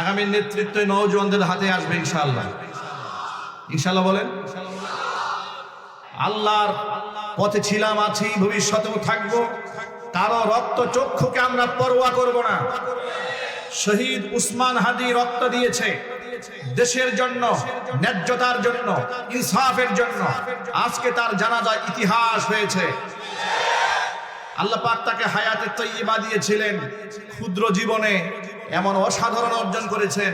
আগামী নেতৃত্ব নৌজওয়ানদের হাতে আসবে ইনশাআল্লাহ। ইনশাআল্লাহ বলেন? আল্লাহর পথে ছিলাম, আছি, ভবিষ্যতেও থাকব। কারও রক্ত চক্ষুকে আমরা পরোয়া করব না। শহীদ উসমান হাদি রক্ত দিয়েছে দেশের জন্য, ন্যায্যতার জন্য, ইনসাফের জন্য। আজকে তার জানাজা ইতিহাস হয়েছে। আল্লাহ পাক তাকে হায়াতে তৈবা দিয়েছিলেন ক্ষুদ্র জীবনে। এমন অসাধারণ অর্জন করেছেন।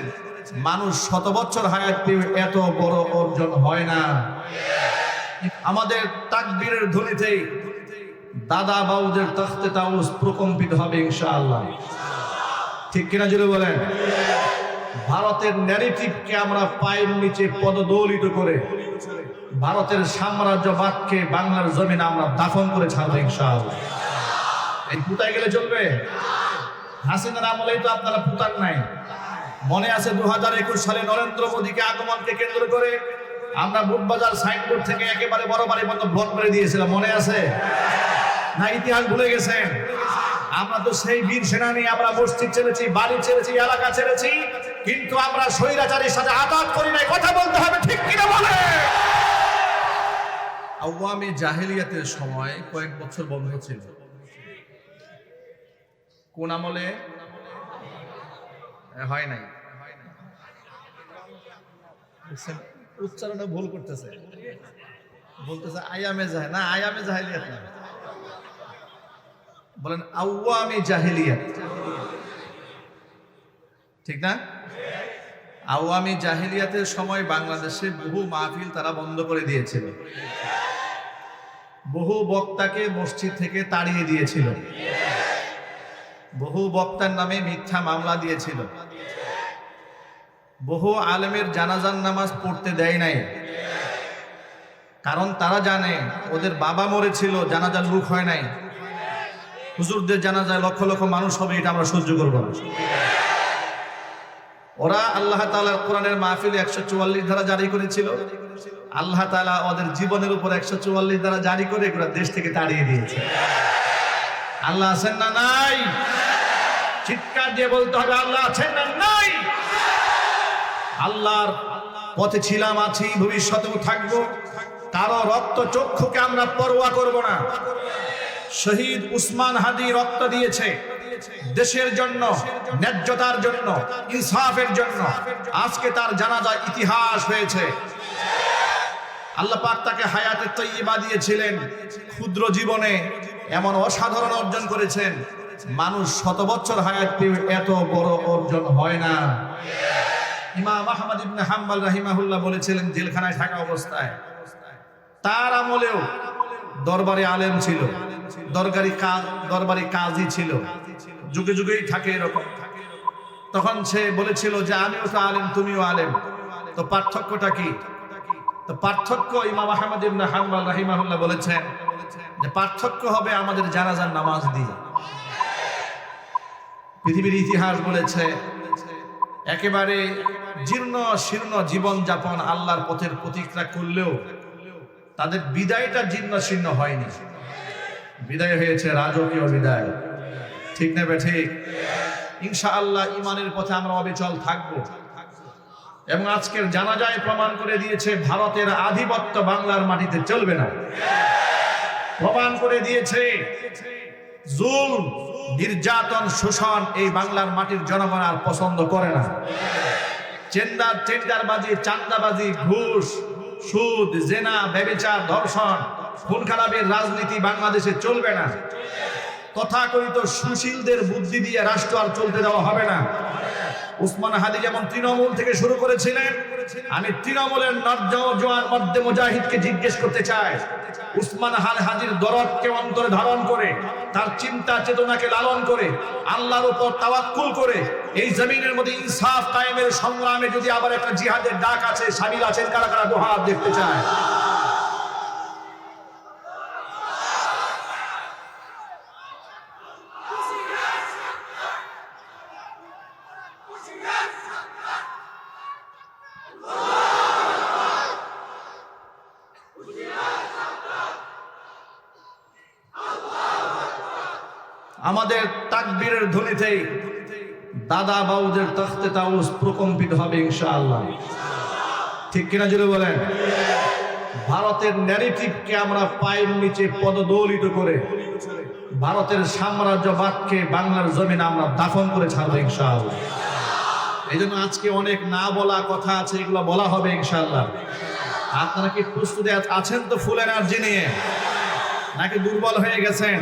মানুষ শত বছর হায়াত এত বড় অর্জন হয় না। আমাদের তাকবীরের ধ্বনিতেই দাদা বাউদের তখতে তাউস প্রকম্পিত হবে ইনশাআল্লাহ। ঠিক কিনা জুড়ে বলেন? ভারতের ন্যারেটিভকে আমরা পায়ের নিচে পদদলিত করে ভারতের সাম্রাজ্যবাদকে বাংলার জমিন আমরা দাফন করে ছাড়বো ইনশাআল্লাহ। এই কোথায় গেলে চলবে? হাসিনার আমলেই তো আপনারা পুতার নাই। মনে আছে দু হাজার একুশ সালে নরেন্দ্র মোদীকে আগমনকে কেন্দ্র করে আমরা বুটবাজার সাইনবোর্ড থেকে একেবারে বড় বাড়ি মতো ব্লক মেরে দিয়েছিলাম, মনে আছে? না, ইতিহাস ভুলে গেছেন। আমরা তো সেই বীর সেনানি আমরা মসজিদ ছেড়েছি বাড়ি ছেড়েছি এলাকা ছেড়েছি কিন্তু আমরা স্বৈরাচারীর সাথে আঘাত করি নাই। কথা বলতে হবে ঠিক কিনা বলে? আওয়ামী জাহেলিয়াতের সময় কয়েক বছর বন্ধ ছিল। কোন আমলে? হয় নাই। উচ্চারণে ভুল করতেছে। বলতেছে আয়ামে জাহে না আয়ামে জাহেলিয়াত না। বলেন আওয়ামী জাহেলিয়াত। ঠিক না? আওয়ামী জাহেলিয়াতের সময় বাংলাদেশে বহু মাহফিল তারা বন্ধ করে দিয়েছিল। বহু বক্তাকে মসজিদ থেকে তাড়িয়ে দিয়েছিল। বহু বক্তার নামে মিথ্যা মামলা দিয়েছিল। বহু আলেমের জানাজান নামাজ পড়তে দেয় নাই। কারণ তারা জানে, ওদের বাবা মরেছিল, জানাজার লুক হয় নাই। হুজুরদের জানাজায় লক্ষ লক্ষ মানুষ হবে, এটা আমরা সহ্য করব না। ওরা আল্লাহ তালার কোরআনের মাহফিল একশো চুয়াল্লিশ ধারা জারি করেছিল। আল্লাহ তালা ওদের জীবনের উপর একশো চুয়াল্লিশ ধারা জারি করে দেশ থেকে তাড়িয়ে দিয়েছে। আল্লাহ আছেন না নাই? চিৎকার দিয়ে বলতে হবে, আল্লাহ আছেন না নাই? আল্লাহর পথে ছিলাম, আছি, ভবিষ্যতেও থাকব। কারও রক্ত চক্ষুকে আমরা পরোয়া করব না। শহীদ উসমান হাদি রক্ত দিয়েছে। দেশের জন্য, ন্যায্যতার জন্য, ইনসাফের জন্য। আজকে তার জানাজা ইতিহাস হয়েছে। আল্লাহ পাক তাকে হায়াতে তৈবা দিয়েছিলেন। ক্ষুদ্র জীবনে এমন অসাধারণ অর্জন করেছেন। মানুষ শত বছর হায়াত এত বড় অর্জন হয় না। ইমাম আহমদ ইবনে হাম্বল রাহিমাহুল্লাহ বলেছিলেন, জেলখানায় থাকা অবস্থায়। তার আমলেও দরবারে আলেম ছিল। দরবারি কাজ, দরবারি কাজী ছিল। যুগে যুগেই থাকে এরকম। তখন সে বলেছিল যে, আমিও তো আলেম, তুমিও আলেম। তো পার্থক্যটা কি? তো পার্থক্য ইমাম আহমদ ইবনে হাম্বল রাহিমাহুল্লাহ বলেছেন যে পার্থক্য হবে আমাদের জানাজার নামাজ দিয়ে। পৃথিবীর ইতিহাস বলেছে, একেবারে জীর্ণ শীর্ণ জীবন যাপন আল্লাহর পথের প্রতিক্রিয়া করলেও তাদের বিদায়টা জীর্ণ শীর্ণ হয়নি। বিদায় হয়েছে রাজকীয় বিদায়। ঠিক নেবে ঠিক? ইনশা আল্লাহ ইমানের পথে আমরা অবিচল থাকব। এবং আজকের জানাজায় প্রমাণ করে দিয়েছে, ভারতের আধিপত্য বাংলার মাটিতে চলবে না। প্রমাণ করে দিয়েছে, জুল, নির্যাতন, শোষণ এই বাংলার মাটির জনগণ আর পছন্দ করে না। চেন্দার চেন্দারবাজি, চান্দাবাজি, ঘুষ, সুদ, জেনা, ব্যবিচার, ধর্ষণ খুন খারাপের রাজনীতি বাংলাদেশে চলবে না। তথাকথিত সুশীলদের বুদ্ধি দিয়ে রাষ্ট্র আর চলতে দেওয়া হবে না। উসমান হাদি যেমন তৃণমূল থেকে শুরু করেছিলেন, আমি তৃণমূলের নর্জওয়ান মধ্যে মুজাহিদকে জিজ্ঞেস করতে চাই, উসমান হাল হাজির দরদকে অন্তরে ধারণ করে, তার চিন্তা চেতনাকে লালন করে, আল্লাহর উপর তাওয়াক্কুল করে, এই জমিনের মধ্যে ইনসাফ কায়েমের সংগ্রামে যদি আবার একটা জিহাদের ডাক আছে, সামিল আছেন কারা কারা? দোহাত দেখতে চায় আমাদের তাকবীরের ধ্বনিতেই দাদা বাউদের তখতে তাউস প্রকম্পিত হবে ইনশাআল্লাহ। ঠিক কিনা জুড়ে বলেন? ভারতের ন্যারেটিভকে আমরা পায়ের নিচে পদদলিত করে ভারতের সাম্রাজ্যবাদকে বাংলার জমিন আমরা দাফন করে ছাড়বো ইনশাআল্লাহ। এই জন্য আজকে অনেক না বলা কথা আছে, এগুলো বলা হবে ইনশাআল্লাহ। আপনারা কি প্রস্তুতি আছেন তো ফুল এনার্জি নিয়ে? নাকি দুর্বল হয়ে গেছেন?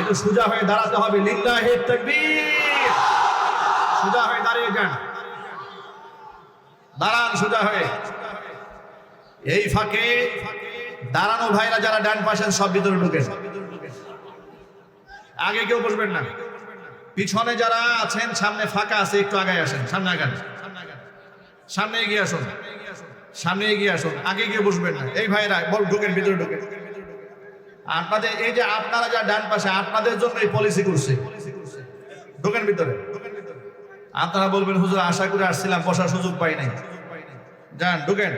একটু সোজা হয়ে দাঁড়াতে হবে। লিল্লাহি তাকবীর! সোজা হয়ে দাঁড়িয়ে যান। দাঁড়ান সোজা হয়ে। এই ফাঁকে দাঁড়ানো ভাইরা যারা ডান পাশেন সব ভিতরে ঢুকেন। আগে কেউ বসবেন না। পিছনে যারা আছেন, সামনে ফাঁকা আছে, একটু আগে আসেন, সামনে আগান। সামনে এগিয়ে আসুন, সামনে এগিয়ে আসুন, আগে গিয়ে বসবেন না। এই ভাইরা, বল, ঢুকেন, ভিতরে ঢুকেন। আপনাদের, এই যে আপনারা যা ডান পাশে, আপনাদের জন্য এই পলিসি করছে। ঢোকেন ভিতরে। আপনারা বলবেন, হুজুর, আশা করে আসছিলাম, বসার সুযোগ পাই নাই। যান, ঢুকেন।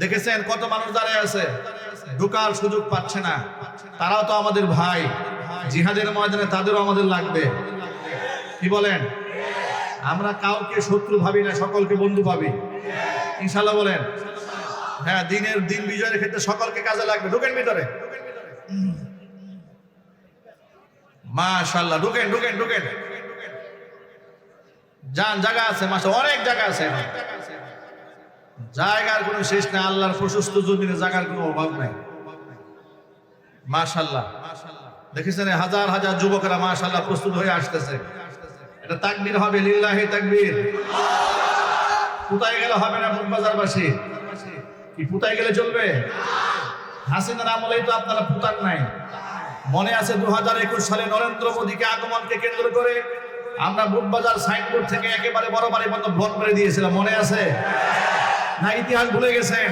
দেখেছেন কত মানুষ দাঁড়ায় আছে? ঢুকার সুযোগ পাচ্ছে না। তারাও তো আমাদের ভাই। জিহাদের ময়দানে তাদেরও আমাদের লাগবে। কি বলেন? আমরা কাউকে শত্রু ভাবি না, সকলকে বন্ধু ভাবি। ইনশাল্লাহ বলেন। হ্যাঁ দিনের দিন বিজয়ের ক্ষেত্রে সকলকে কাজে লাগবে। ঢুকেন ভিতরে। মাশাল্লাহ ঢুকেন ঢুকেন ঢুকেন। যান, জায়গা আছে মাসে অনেক জায়গা আছে জায়গার কোনো শেষ নেই, আল্লাহর প্রশস্ত জমিনে জায়গার কোনো অভাব নাই। মাশাল্লাহ দেখেছেন হাজার হাজার যুবকরা মাশাল্লাহ প্রস্তুত হয়ে আসতেছে। এটা তাকবির হবে, লিল্লাহি তাকবীর। পুতাই গেলে হবে না বাজারবাসী কি পুতাই গেলে চলবে? হাসিনার আমলেই তো আপনারা পুতার নাই। মনে আছে দু হাজার একুশ সালে নরেন্দ্র মোদীকে আগমনকে কেন্দ্র করে আমরা বুটবাজার সাইনবোর্ড থেকে একেবারে বড় বাড়ি বন্ধ ব্লক করে দিয়েছিলাম, মনে আছে? না, ইতিহাস ভুলে গেছেন?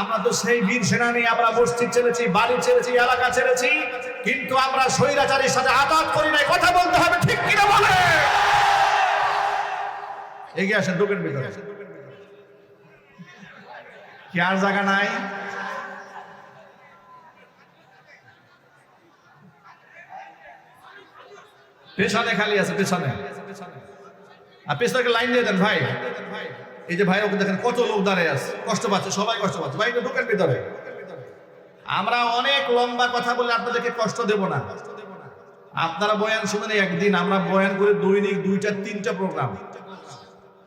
আমরা তো সেই বীর সেনানি, আমরা মসজিদ ছেড়েছি, বাড়ি ছেড়েছি, এলাকা ছেড়েছি। কিন্তু আমরা স্বৈরাচারীর সাথে আঘাত করি নাই। কথা বলতে হবে, ঠিক কিনা বলে? এগিয়ে আসেন, ঢোকেন ভিতরে। কি আর জায়গা নাই? পেছনে খালি আছে, পেছনে। আর পেছনে লাইন দিয়ে দেন, ভাই। এই যে ভাই, ওকে দেখেন, কত লোক দাঁড়িয়ে আছে। কষ্ট পাচ্ছে, সবাই কষ্ট পাচ্ছে। ভাই ঢোকেন ভিতরে। আমরা অনেক লম্বা কথা বলে আপনাদেরকে কষ্ট দেব না। আপনারা বয়ান শুনেন, একদিন আমরা বয়ান করে দৈনিক দুইটা, তিনটা প্রোগ্রাম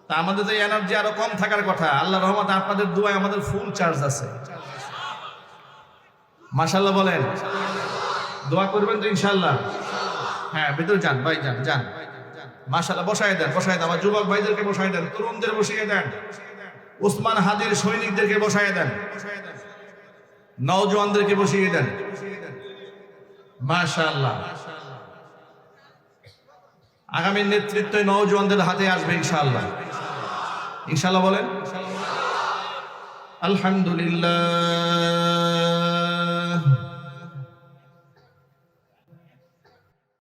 তা আমাদের তো এনার্জি আরও কম থাকার কথা, আল্লাহ রহমত আপনাদের দুয়ায় আমাদের ফুল চার্জ আছে। মাশাল্লাহ বলেন। দোয়া করবেন তো ইনশাল্লাহ হ্যাঁ ভিতরে যান, ভাই যান যান। মাশাল্লাহ বসাই দেন বসাই দেন। আমার যুবক ভাইদেরকে বসাই দেন, তরুণদের বসিয়ে দেন। উসমান হাদির সৈনিকদেরকে বসাই দেন। নওজওয়ানদেরকে বসিয়ে দেন। মাশাল্লাহ আগামী নেতৃত্ব নওজওয়ানদের হাতে আসবে ইনশাআল্লাহ। ইনশাআল্লাহ বলেন আলহামদুলিল্লাহ।